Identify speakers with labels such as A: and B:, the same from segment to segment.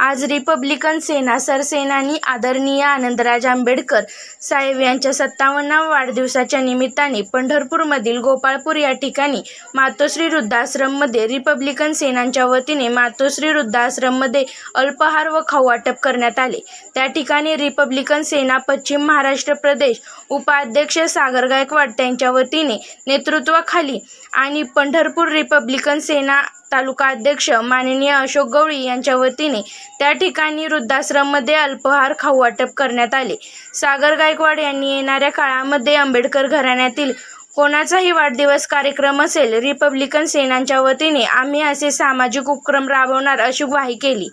A: आज रिपब्लिकन सेना सरसेनानी आदरणीय आनंदराज आंबेडकर साहेब यांच्या सत्तावन्नाव्या वाढदिवसाच्या निमित्ताने पंढरपूरमधील गोपाळपूर या ठिकाणी मातोश्री वृद्धाश्रममध्ये रिपब्लिकन सेनांच्या वतीने मातोश्री वृद्धाश्रममध्ये अल्पाहार व खाऊ वाटप करण्यात आले. त्या ठिकाणी रिपब्लिकन सेना पश्चिम महाराष्ट्र प्रदेश उपाध्यक्ष सागर गायकवाड त्यांच्या वतीने नेतृत्वाखाली आणि पंढरपूर रिपब्लिकन सेना तालुका अध्यक्ष माननीय अशोक गवळी यांच्या वतीने त्या ठिकाणी वृद्धाश्रममध्ये अल्पहार खाऊ वाटप करण्यात आले. सागर गायकवाड यांनी येणाऱ्या काळामध्ये आंबेडकर घराण्यातील कोणाचाही वाढदिवस कार्यक्रम असेल रिपब्लिकन सेनांच्या वतीने आम्ही असे सामाजिक उपक्रम राबवणार अशी ग्वाही केली.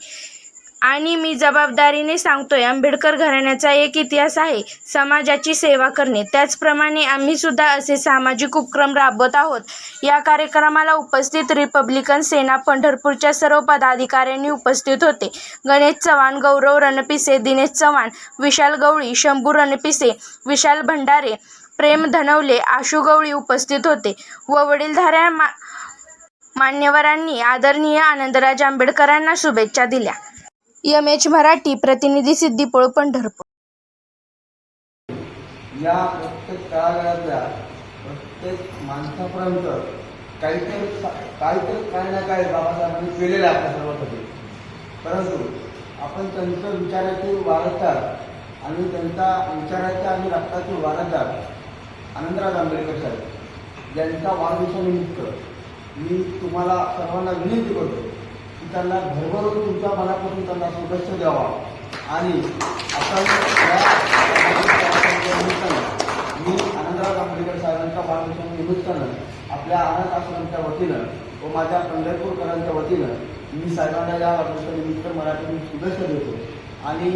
A: आणि मी जबाबदारीने सांगतोय आंबेडकर घराण्याचा एक इतिहास आहे समाजाची सेवा करणे. त्याचप्रमाणे आम्ही सुद्धा असे सामाजिक उपक्रम राबवत आहोत. या कार्यक्रमाला उपस्थित रिपब्लिकन सेना पंढरपूरच्या सर्व पदाधिकाऱ्यांनी उपस्थित होते. गणेश चव्हाण गौरव रणपिसे दिनेश चव्हाण विशाल गवळी शंभू रणपिसे विशाल भंडारे प्रेम धनवले आशू गवळी उपस्थित होते व वडीलधाऱ्या मा मान्यवरांनी आदरणीय आनंदराज आंबेडकरांना शुभेच्छा दिल्या. एम एच मराठी प्रतिनिधी सिद्दीपोळ पंढरपूर.
B: या प्रत्येक काळागाळातल्या प्रत्येक माणसापर्यंत काहीतरी काहीतरी काही ना काही बाबासाहेबांनी केलेलं आहे आपल्या सर्वांसाठी. परंतु आपण त्यांचं विचाराचे वारसदार आणि त्यांचा विचाराच्या आणि रक्ताचे वारसदार आनंदराज आंबेडकर साहेब यांच्या वाढदिवसानिमित्त मी तुम्हाला सर्वांना विनंती करतो. त्यांना भरभरून तुमच्या मनापासून त्यांना शुभेच्छा द्यावा. आणि आता मी आनंदराज आंबेडकर साहेबांच्या वाढदिवसा निमित्तानं आपल्या अनाथ आश्रमच्या वतीनं व माझ्या पंढरपूरकरांच्या वतीनं मी साहेबांना या वाढदिवसानिमित्त मराठीतून शुभेच्छा देतो. आणि